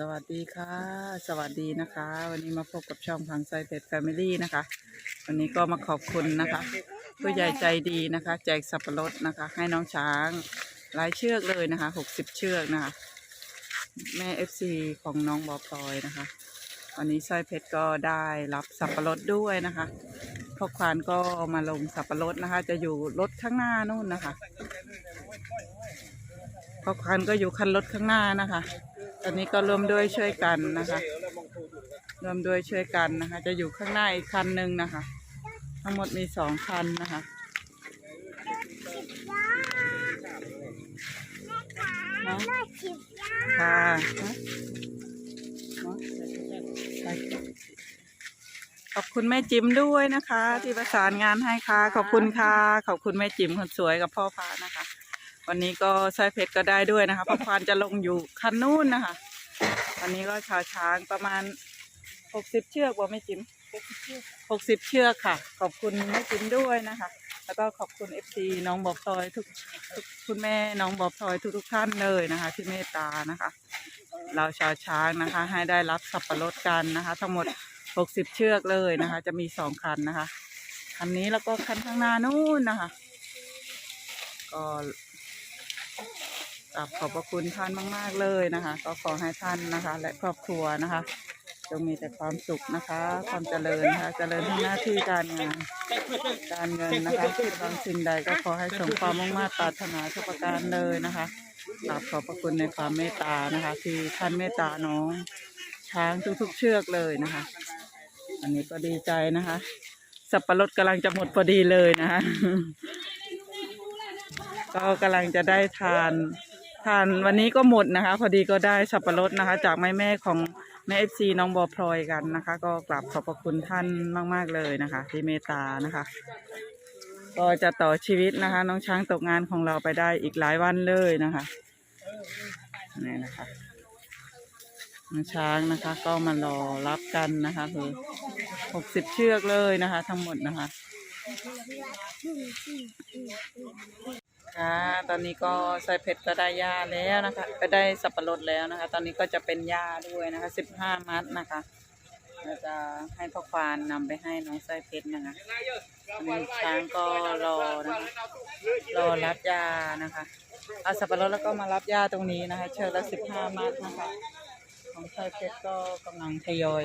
สวัสดีค่ะ สวัสดีนะคะ วันนี้มาพบกับช่องพังไซเพจแฟมิลี่นะคะ วันนี้ก็มาขอบคุณนะคะ ผู้ใหญ่ใจดีนะคะ แจกสับปะรดนะคะ ให้น้องช้างหลายเชือกเลยนะคะหกสิบเชือกนะคะ แม่เอฟซีของน้องบอพลอยนะคะ วันนี้สร้อยเพชรก็ได้รับสับปะรดด้วยนะคะพ่อควานก็มาลงสับปะรดนะคะ จะอยู่รถข้างหน้านู่นนะคะพ่อควานก็อยู่คันรถข้างหน้านะคะ อนนี้ก็ร่วมด้วยช่วยกันนะคะร่วมด้วยช่วยกันนะคะ จะอยู่ข้างหน้าอีกคันหนึ่งนะคะ ทั้งหมดมีสองคันนะคะฮะค่ะฮะฮะขอบคุณแม่จิมด้วยนะคะ ที่ประสานงานให้ค่ะ ขอบคุณค่ะ ขอบคุณแม่จิมคนสวยกับพ่อพานะคะ วันนี้ก็สร้อยเพชรก็ได้ด้วยนะคะพ่อพานจะลงอยู่คันนู้นนะคะ วันนี้ก็ชาวช้างประมาณหกสิบเชือกว่าไม่จิ๋มหกสิบเชือกค่ะ ขอบคุณแม่จิ๋มด้วยนะคะ แล้วก็ขอบคุณเอฟซีน้องบอบพลอยทุกทุกคุณแม่น้องบอบพลอยทุกทุกๆท่านเลยนะคะ ที่เมตตานะคะ เราชาวช้างนะคะ ให้ได้รับสับปะรดกันนะคะ ทั้งหมดหกสิบเชือกเลยนะคะ จะมีสองคันนะคะคันนี้แล้วก็คันข้างหน้านู่นนะคะ ก็ กราบขอบพระคุณท่านมาก ๆ เลยนะคะ ก็ขอให้ท่านนะคะ และครอบครัวนะคะจงมีแต่ความสุขนะคะ ความเจริญนะคะเจริญทั้งหน้าที่การงานการเงินนะคะคิดบางสิ่งใดก็ขอให้สมความมุ่งมั่นปรารถนาทุกประการเลยนะคะกราบขอบพระคุณในความเมตตานะคะ ที่ท่านเมตตาน้องช้างทุกๆเชือกเลยนะคะ อันนี้ก็ดีใจนะคะ สับปะรดกำลังจะหมดพอดีเลยนะคะ ก็กำลังจะได้ทาน ทานวันนี้ก็หมดนะคะ พอดีก็ได้สับปะรดนะคะ จากแม่แม่ของแม่เอฟซีน้องบอพลอยกันนะคะ ก็กราบขอบพระคุณท่านมาก ๆ เลยนะคะ ที่เมตตานะคะ ก็จะต่อชีวิตนะคะ น้องช้างตกงานของเราไปได้อีกหลายวันเลยนะคะนี่นะคะน้องช้างนะคะ ก็มารอรับกันนะคะคือหกสิบเชือกเลยนะคะ ทั้งหมดนะคะะค่ะตอนนี้ก็ใส่เพชรก็ได้หญ้าแล้วนะคะก็ได้สับปะรดแล้วนะคะ ตอนนี้ก็จะเป็นหญ้าด้วยนะคะสิบห้ามัดนะคะเราจะให้พ่อควานนำไปให้น้องไส้เพชรนะคะอันนี้ช้างก็รอนะคะรอรับยานะคะเอาสับปะรดแล้วก็มารับยาตรงนี้นะคะ เชิญละสิบห้ามัดนะคะ ของไส้เพชรก็กำลังทยอย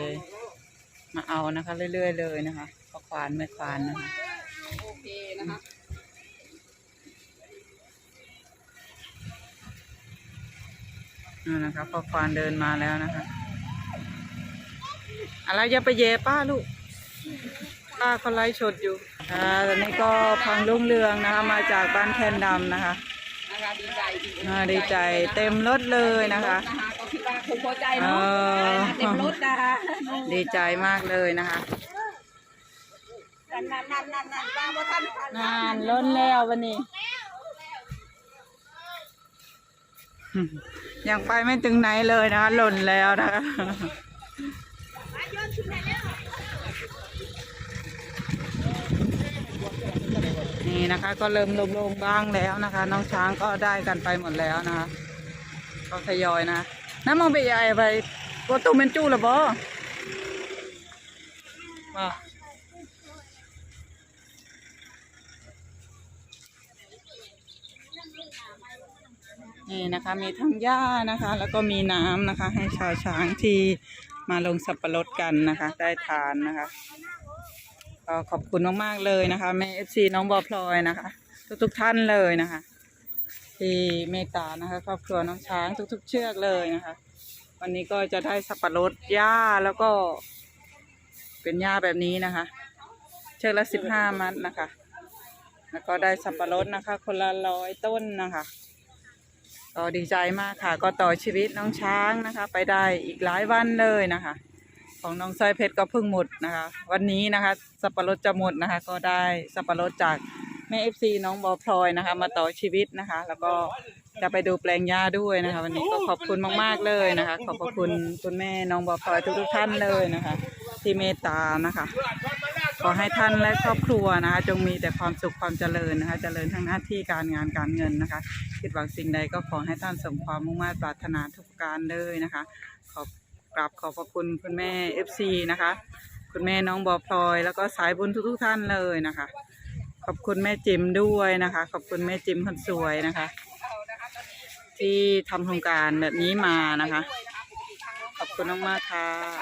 มาเอานะคะ เรื่อยๆเลยนะคะพ่อควานไม่ควานนะคะโอเคนะคะ นั่นนะคะพอควานเดินมาแล้วนะคะอะไรอย่าไปเย่ป้าลูก ป้าเขาไล่ชดอยู่ค่ะตอนนี้ก็พังรุ่งเรืองนะคะมาจากบ้านแคนดำนะคะนะคะดีใจดีอ่าดีใจเต็มรถเลยนะคะนะคะก็คิดว่าคงพอใจเอเนาะอเต็มรถนะคะดีใจมากเลยนะคะนั่นนั่นนั่นนั่นนั่นว่าว่าท่านท่านนานล้นแล้ววันนี้ ยังไปไม่ถึงไหนเลยนะคะหล่นแล้วนะคะนี่นะคะ ก็เริ่มลงๆบ้างแล้วนะคะ น้องช้างก็ได้กันไปหมดแล้วนะคะก็ทยอยนะน้ำมองไปใหญ่ไปก็ตุ้มเป็นจู้หรือบ่บ่ นี่นะคะมีทั้งหญ้านะคะ แล้วก็มีน้ำนะคะ ให้ชาวช้างที่มาลงสับปะรดกันนะคะ ได้ทานนะคะก็ขอบคุณมากๆเลยนะคะ แม่เอฟซีน้องบอพลอยนะคะ ทุกๆท่านเลยนะคะ ที่เมตตานะคะ ครอบครัวน้องช้างทุก ๆ เชือกเลยนะคะ วันนี้ก็จะได้สับปะรดหญ้าแล้วก็ เป็นหญ้าแบบนี้นะคะ เชือกละสิบห้ามัดนะคะ แล้วก็ได้สับปะรดนะคะ คนละร้อยต้นนะคะ ก็ดีใจมากค่ะ ก็ต่อชีวิตน้องช้างนะคะ ไปได้อีกหลายวันเลยนะคะ ของน้องสร้อยเพชรก็เพิ่งหมดนะคะ วันนี้นะคะสับปะรดจะหมดนะคะ ก็ได้สับปะรดจากแม่เอฟซีน้องบอพลอยนะคะ มาต่อชีวิตนะคะ แล้วก็จะไปดูแปลงหญ้าด้วยนะคะ วันนี้ก็ขอบคุณมาก ๆเลยนะคะ ขอบคุณคุณแม่น้องบอพลอยทุกๆท่านเลยนะคะ ที่เมตตานะคะ ขอให้ท่านและครอบครัวนะคะ จงมีแต่ความสุขความเจริญนะคะ เจริญทั้งหน้าที่การงานการเงินนะคะ คิดหวังสิ่งใดก็ขอให้ท่านสมความมุ่งมั่นปรารถนาทุกประการเลยนะคะ ขอบกราบขอบพระคุณคุณแม่ FC นะคะ คุณแม่น้องบอพลอย แล้วก็สายบุญทุกๆท่านเลยนะคะ ขอบคุณแม่จิมด้วยนะคะ ขอบคุณแม่จิมคนสวยนะคะ ที่ทำโครงการแบบนี้มานะคะ ขอบคุณมากๆค่ะ